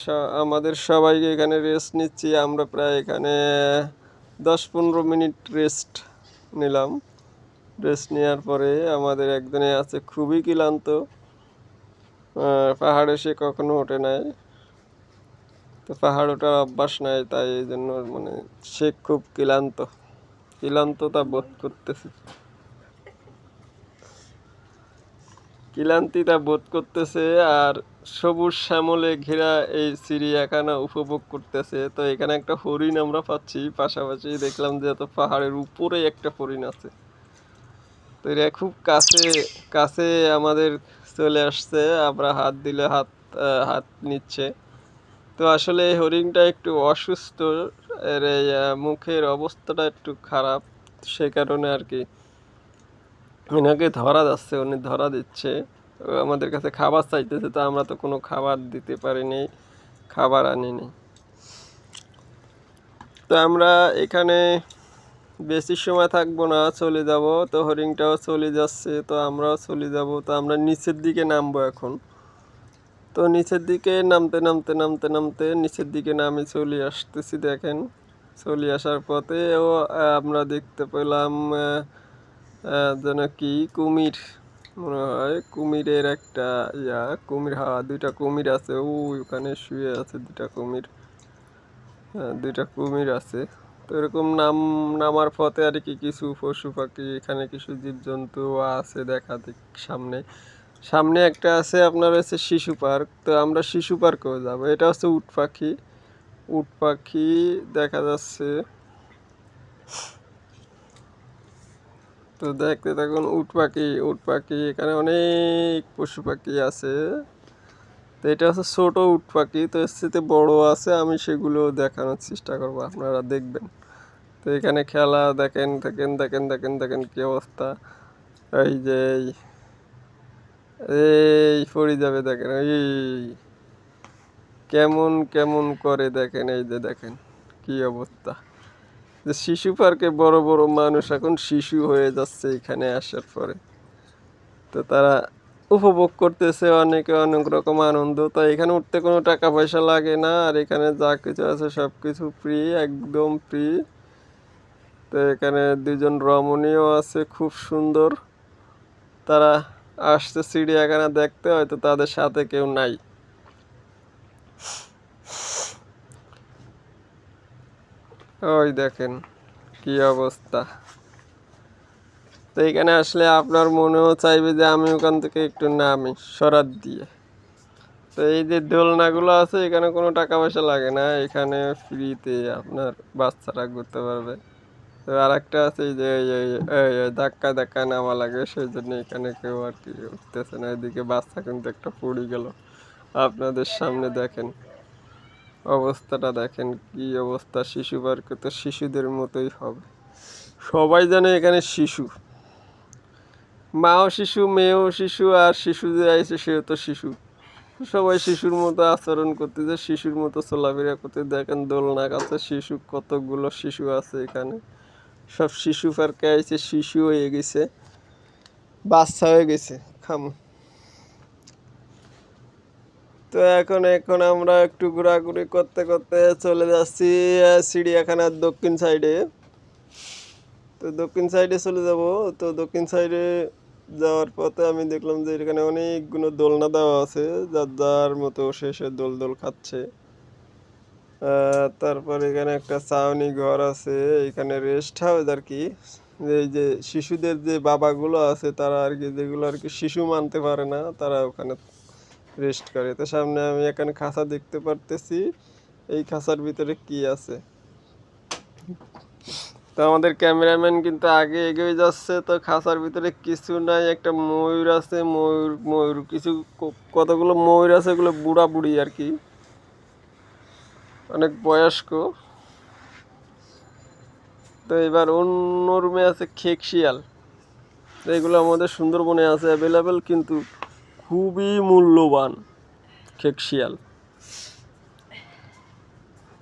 স- আমাদের সবাইকে এখানে রেস্ট নিচ্ছি। আমরা প্রায় এখানে দশ পনেরো মিনিট রেস্ট নিলাম। রেস্ট নেওয়ার পরে আমাদের একজনে আছে, খুবই ক্লান্ত। পাহাড়ে সে কখনো ওঠে নাই। তো পাহাড় ওঠার অভ্যাস নাই, তাই এই জন্য মানে সে খুব ক্লান্ত। ক্লান্ততা বোধ করতেছে। ক্লান্তিতা বোধ করতেছে আর সবুজ শ্যামলে ঘেরা এই চিড়িয়াখানা উপভোগ করতেছে। তো এখানে একটা হরিণ আমরা পাচ্ছি। পাশাপাশি দেখলাম যে এত পাহাড়ের উপরে একটা হরিণ আছে। তো এটা খুব কাছে কাছে আমাদের চলে আসছে। আমরা হাত দিলে হাত হাত নিচ্ছে। তো আসলে এই হরিণটা একটু অসুস্থ। এর এই মুখের অবস্থাটা একটু খারাপ। সে কারণে আর কি ওনাকে ধরা যাচ্ছে উনি ধরা দিচ্ছে। ও আমাদের কাছে খাবার চাইতেছে তো আমরা তো কোনো খাবার দিতে পারিনি খাবার আনিনি তো আমরা এখানে বেশি সময় থাকব না চলে যাব। তো হরিণটাও চলে যাচ্ছে তো আমরাও চলে যাব। তো আমরা নিচের দিকে নামবো এখন। তো নিচের দিকে নামতে নামতে নামতে নামতে নিচের দিকে নামে চলে আসতেছি দেখেন। চলে আসার পথেও আহ, আমরা দেখতে পেলাম যেন কি কুমির, মনে হয় কুমিরের একটা ইয়া, কুমির, হা, দুইটা কুমির আছে। ও ওখানে শুয়ে আছে দুইটা কুমির। হ্যাঁ দুইটা কুমির আছে। তো এরকম নাম, নামার পথে আর কি কিছু পশু পাখি, এখানে কিছু জীবজন্তু আছে দেখা সামনে। সামনে একটা আছে, আপনার হচ্ছে শিশু পার্ক। তো আমরা শিশু পার্কেও যাব। এটা হচ্ছে উট পাখি। উট পাখি দেখা যাচ্ছে। তো দেখতে থাকুন উট পাখি উট পাখি, এখানে অনেক পশু পাখি আছে। তো এটা হচ্ছে ছোট উট পাখি, তো এর বড় আছে, আমি সেগুলো দেখানোর চেষ্টা করব, আপনারা দেখবেন। তো এখানে খেলা, দেখেন দেখেন দেখেন দেখেন দেখেন কি অবস্থা। এই যে এই পড়ে যাবে, দেখেন, এই, কেমন কেমন করে দেখেন, এই যে দেখেন, কি অবস্থা। যে শিশু পার্কে বড় বড় মানুষ এখন শিশু হয়ে যাচ্ছে এখানে আসার পরে। তো তারা উপভোগ করতেছে অনেকে অনেক রকম আনন্দ। তো এখানে উঠতে কোনো টাকা পয়সা লাগে না, আর এখানে যা কিছু আছে সব কিছু ফ্রি একদম ফ্রি তো এখানে দুজন রমণীয় আছে, খুব সুন্দর। তারা আসছে চিড়িয়াখানা দেখতে, হয়তো তাদের সাথে কেউ নাই। ওই দেখেন, কি অবস্থা। তো এখানে আসলে আপনার মনেও চাইবে যে আমি ওখান থেকে একটু নামি, সরাত দিয়ে। তো এই যে দোলনাগুলো আছে, এখানে কোনো টাকা পয়সা লাগে না। এখানে ফ্রিতে আপনার বাচ্চারা ঘুরতে পারবে। তো আর একটা আছে যে ধাক্কা ধাক্কা নামা লাগে সেই জন্য এখানে কেউ আর কি উঠতেছে না। এদিকে বাচ্চা কিন্তু একটা পড়ে গেল। আপনাদের সামনে দেখেন। অবস্থাটা দেখেন, কি অবস্থা শিশু পার্কে তো শিশুদের মতোই হবে। সবাই জানে এখানে শিশু। মাও শিশু, মেয়েও শিশু, আর শিশু যে আইছে সেও তো শিশু। সবাই শিশুর মতো আচরণ করতেছে শিশুর মতো চলাফেরা করতে। দেখেন দোলনা আছে শিশু, কতগুলো শিশু আছে এখানে। সব শিশু পার্কে আইছে, শিশু হয়ে গেছে, বাচ্চা হয়ে গেছে, খাম। তো এখন এখন আমরা একটু ঘোরাঘুরি করতে করতে চলে যাচ্ছি চিড়িয়াখানার দক্ষিণ সাইডে তো দক্ষিণ সাইডে চলে যাব। তো দক্ষিণ সাইডে যাওয়ার পথে আমি দেখলাম যে এখানে অনেকগুলো দোলনা দেওয়া আছে, যার যার মতো শেষে দোল দোল খাচ্ছে। তারপর এখানে একটা ছাউনি ঘর আছে, এখানে রেস্ট হাউস আর কি। এই যে শিশুদের যে বাবাগুলো আছে, তারা আর কি যেগুলো আর কি শিশু মানতে পারে না, তারা ওখানে রেস্ট করে। তো সামনে আমি এখানে খাঁচা দেখতে পারতেছি, এই খাঁচার ভিতরে কি আছে? তো আমাদের ক্যামেরাম্যান কিন্তু আগে এগিয়ে যাচ্ছে, তো খাঁচার ভিতরে কিছু নাই, একটা ময়ূর আছে, ময়ূর ময়ূর, কিছু কতগুলো ময়ূর আছে, এগুলো বুড়া বুড়ি আর কি। অনেক বয়স্ক। তো এবার অন্য রুমে আছে খেক শিয়াল। তো এগুলো আমাদের সুন্দরবনে আছে অ্যাভেলেবেল কিন্তু খুবই মূল্যবান খেক শিয়াল।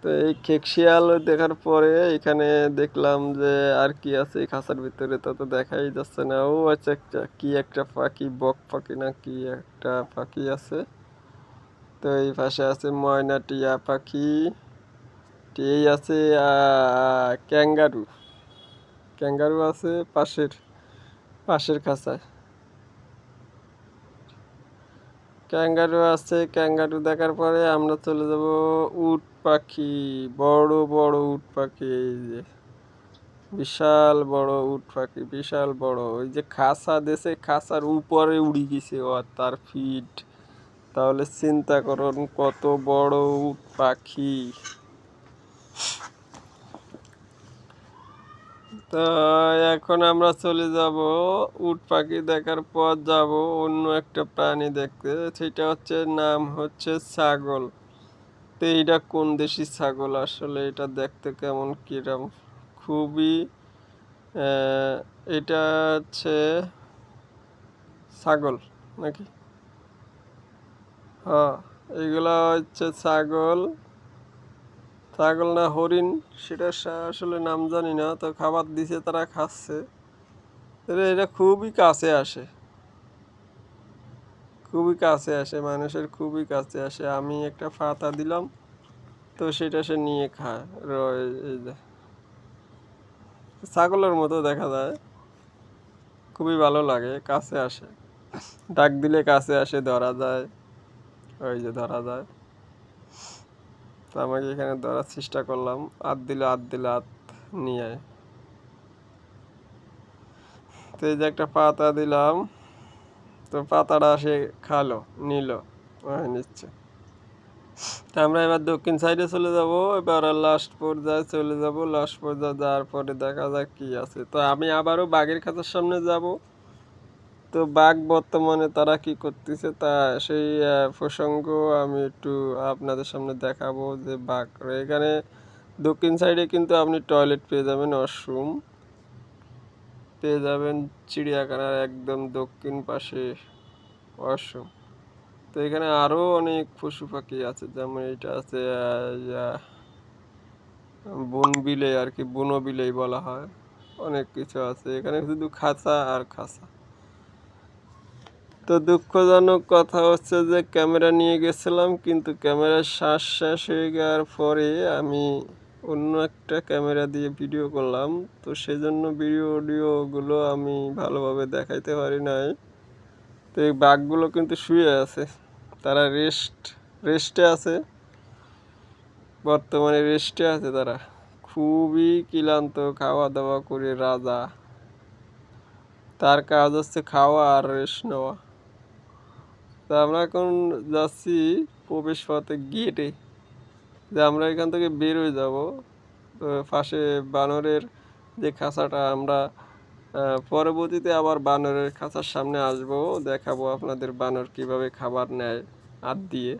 তো এই খেক শিয়াল দেখার পরে এখানে দেখলাম যে আর কি আছে এই খাঁচার ভিতরে, তা তো দেখাই যাচ্ছে না। ও আচ্ছা একটা কি একটা পাখি বক পাখি না কি একটা পাখি আছে। তো এই পাশে আছে ময়না টিয়া পাখি, এই আছে ক্যাঙ্গারু। ক্যাঙ্গারু আছে পাশের পাশের খাঁচায়। ক্যাঙ্গারু আছে, ক্যাঙ্গারু দেখার পরে আমরা চলে যাব উট পাখি, বড় বড় উট পাখি, এই যে বিশাল বড় উট পাখি, বিশাল বড়, ওই যে খাসা দেশে খাসার উপরে উড়ি গেছে, ও তার ফিট তাহলে চিন্তা করুন কত বড় উট পাখি। তো এখন আমরা চলে যাব উট পাখি দেখার পর যাব অন্য একটা প্রাণী দেখতে। সেটা হচ্ছে, নাম হচ্ছে ছাগল। তো এইটা কোন দেশি ছাগল? আসলে এটা দেখতে কেমন কিরম? খুবই এটা হচ্ছে ছাগল নাকি? হ্যাঁ এগুলা হচ্ছে ছাগল। ছাগল না হরিণ, সেটা আসলে নাম জানি না, তো খাবার দিছে তারা খাচ্ছে। এটা খুবই কাছে আসে। খুবই কাছে আসে, মানুষের খুবই কাছে আসে। আমি একটা ফাতা দিলাম, তো সেটা সে নিয়ে খায়। ছাগলের মতো দেখা যায়। খুবই ভালো লাগে, কাছে আসে। ডাক দিলে কাছে আসে, ধরা যায়। ওই যে ধরা যায়। তো আমাকে এখানে ধরার চেষ্টা করলাম। আত দিলে আত দিলে, আত নিয়ে তো এই যে একটা পাতা দিলাম। তো পাতাটা সে খালো, নিল নিচ্ছে। তা আমরা এবার দক্ষিণ সাইডে চলে যাব। এবার লাস্ট পর্যায়ে চলে যাব। লাস্ট পর্যায়ে যাওয়ার পরে দেখা যাক কি আছে। তো আমি আবারও বাঘের খাতার সামনে যাব। তো বাঘ বর্তমানে তারা কি করতেছে তা সেই প্রসঙ্গ আমি একটু আপনাদের সামনে দেখাবো যে বাঘ। এখানে দক্ষিণ সাইডে কিন্তু আপনি টয়লেট পেয়ে যাবেন ওয়াশরুম পেয়ে যাবেন চিড়িয়াখানার একদম দক্ষিণ পাশে ওয়াশরুম তো এখানে আরও অনেক পশু পাখি আছে, যেমন এটা আছে বন বিলে আর কি বনো বিলেই বলা হয়। অনেক কিছু আছে, এখানে শুধু খাঁচা আর খাঁচা। তো দুঃখজনক কথা হচ্ছে যে ক্যামেরা নিয়ে গেছিলাম, কিন্তু ক্যামেরার শ্বাস শেষ হয়ে যাওয়ার পরে আমি অন্য একটা ক্যামেরা দিয়ে ভিডিও করলাম। তো সেজন্য ভিডিও, অডিওগুলো আমি ভালোভাবে দেখাইতে পারি নাই। তো এই বাঘগুলো কিন্তু শুয়ে আছে। তারা রেস্ট, রেস্টে আছে। বর্তমানে রেস্টে আছে তারা। খুবই ক্লান্ত খাওয়া দাওয়া করে রাজা। তার কাজ হচ্ছে খাওয়া আর রেস্ট নেওয়া। তা আমরা এখন যাচ্ছি প্রবেশ পথে গেটে যে আমরা এখান থেকে বের হয়ে যাব, তো পাশে বানরের যে খাঁচাটা আমরা পরবর্তীতে আবার বানরের খাঁচার সামনে আসব, দেখাবো আপনাদের বানর কীভাবে খাবার নেয় হাত দিয়ে।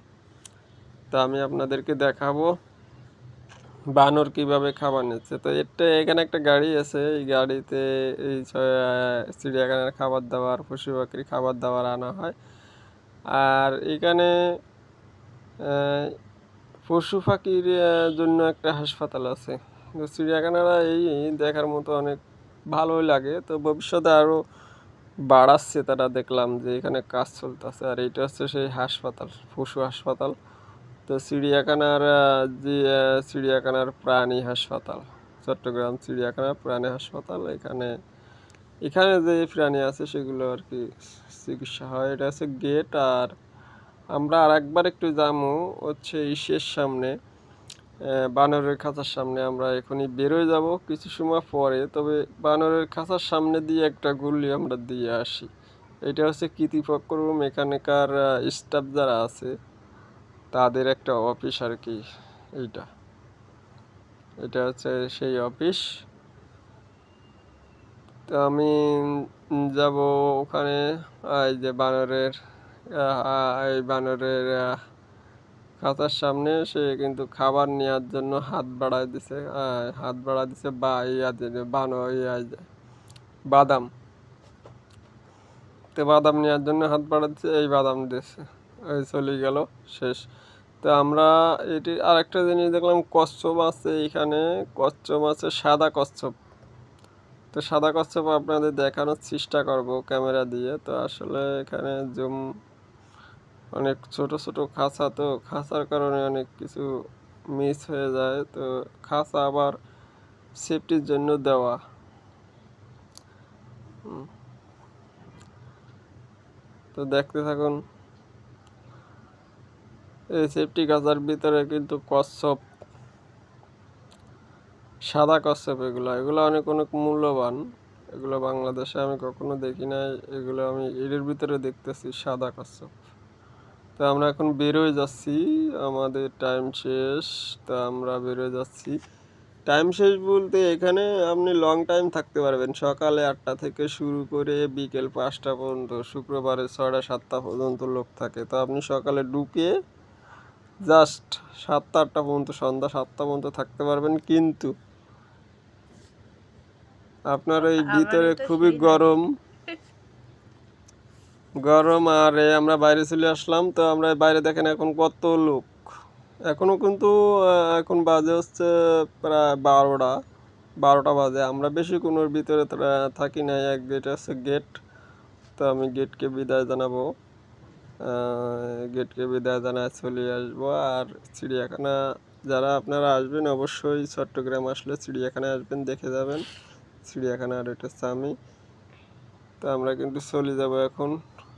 তা আমি আপনাদেরকে দেখাবো বানর কীভাবে খাবার নিচ্ছে। তো এটা এখানে একটা গাড়ি আছে, এই গাড়িতে এই চিড়িয়াখানার খাবার দাবার, পশু পাখির খাবার দাবার আনা হয়। আর এখানে পশু পাখির জন্য একটা হাসপাতাল আছে। তো চিড়িয়াখানারা এই দেখার মতো অনেক ভালোই লাগে। তো ভবিষ্যতে আরও বাড়াচ্ছে তারা দেখলাম যে এখানে কাজ চলতেছে। আর এটা হচ্ছে সেই হাসপাতাল, পশু হাসপাতাল। তো চিড়িয়াখানার যে চিড়িয়াখানার প্রাণী হাসপাতাল, চট্টগ্রাম চিড়িয়াখানার প্রাণী হাসপাতাল, এখানে এখানে যে প্রাণী আছে সেগুলো আর কি চিকিৎসা হয়। এটা হচ্ছে গেট আর আমরা আর একবার একটু যাব হচ্ছে ইসের সামনে। বানরের খাঁচার সামনে আমরা এখনই বেরোয় যাব কিছু সময় পরে। তবে বানরের খাঁচার সামনে দিয়ে একটা গুলি আমরা দিয়ে আসি। এটা হচ্ছে কৃতিপক্ষ রুম এখানকার স্টাফ যারা আছে, তাদের একটা অফিস আর কি, এইটা। এটা হচ্ছে সেই অফিস তো আমি যাব ওখানে, এই যে বানরের এই বানরের খাঁচার সামনে। সে কিন্তু খাবার নেওয়ার জন্য হাত বাড়ায় দিছে হাত বাড়ায় দিছে বা ইয়া বানো ইয়া বাদাম। তো বাদাম নেওয়ার জন্য হাত বাড়াচ্ছে এই বাদাম দিয়েছে ওই চলে গেল, শেষ। তো আমরা এটি আরেকটা জিনিস দেখলাম, কচ্ছপ আছে এইখানে কচ্ছপ আছে সাদা কচ্ছপ। তো সাদা কচ্ছপ আপনাদের দেখানোর চেষ্টা করব ক্যামেরা দিয়ে। তো আসলে এখানে জুম অনেক ছোট ছোট খাঁচা, তো খাঁচার কারণে অনেক কিছু মিস হয়ে যায়। তো খাঁচা আবার সেফটির জন্য দেওয়া। তো দেখতে থাকুন। এই সেফটি খাঁচার ভিতরে কিন্তু কচ্ছপ সাদা কচ্ছপ এগুলো এগুলো অনেক অনেক মূল্যবান। এগুলো বাংলাদেশে আমি কখনো দেখি নাই, এগুলো আমি এর ভিতরে দেখতেছি, সাদা কচ্ছপ। তো আমরা এখন বেরোয় যাচ্ছি, আমাদের টাইম শেষ। তো আমরা বেরোয় যাচ্ছি। টাইম শেষ বলতে এখানে আপনি লং টাইম থাকতে পারবেন। সকালে আটটা থেকে শুরু করে বিকেল পাঁচটা পর্যন্ত, শুক্রবারে ছয়টা, সাতটা পর্যন্ত লোক থাকে। তো আপনি সকালে ঢুকে জাস্ট সাতটা, আটটা পর্যন্ত, সন্ধ্যা সাতটা পর্যন্ত থাকতে পারবেন। কিন্তু আপনার এই ভিতরে খুবই গরম। গরম আর আমরা বাইরে চলে আসলাম তো আমরা বাইরে দেখেন এখন কত লোক। এখনও কিন্তু এখন বাজে হচ্ছে প্রায় বারোটা বারোটা বাজে। আমরা বেশি কোনোর ভিতরে থাকি না এক গেট আছে গেট তো আমি গেটকে বিদায় জানাব। গেটকে বিদায় জানায় চলে আসব। আর চিড়িয়াখানা যারা আপনারা আসবেন অবশ্যই চট্টগ্রাম আসলে চিড়িয়াখানায় আসবেন দেখে যাবেন। চিড়িয়াখানা আর এটা আমি। তো আমরা কিন্তু চলে যাব এখন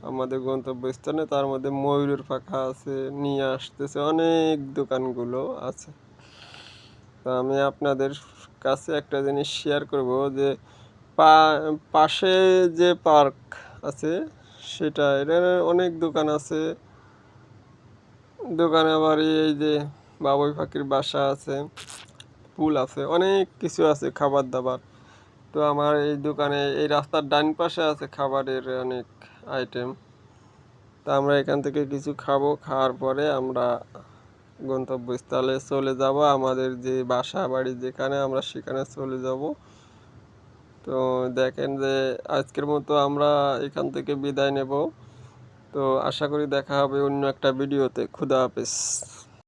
আমাদের গন্তব্যস্থানে। তার মধ্যে ময়ূরের পাখা আছে, নিয়ে আসতেছে অনেক দোকানগুলো আছে। তো আমি আপনাদের কাছে একটা জিনিস শেয়ার করব যে পাশে যে পার্ক আছে, সেটা এখানে অনেক দোকান আছে। দোকানে আবার এই যে বাবুই পাখির বাসা আছে, পুল আছে, অনেক কিছু আছে, খাবার দাবার। তো আমার এই দোকানে, এই রাস্তার ডান পাশে আছে খাবারের অনেক আইটেম তা আমরা এখান থেকে কিছু খাব, খাওয়ার পরে আমরা গন্তব্যস্থলে চলে যাব। আমাদের যে বাসা বাড়ি যেখানে, আমরা সেখানে চলে যাব। তো দেখেন যে আজকের মতো আমরা এখান থেকে বিদায় নেব। তো আশা করি দেখা হবে অন্য একটা ভিডিওতে। খুদা হাফেজ।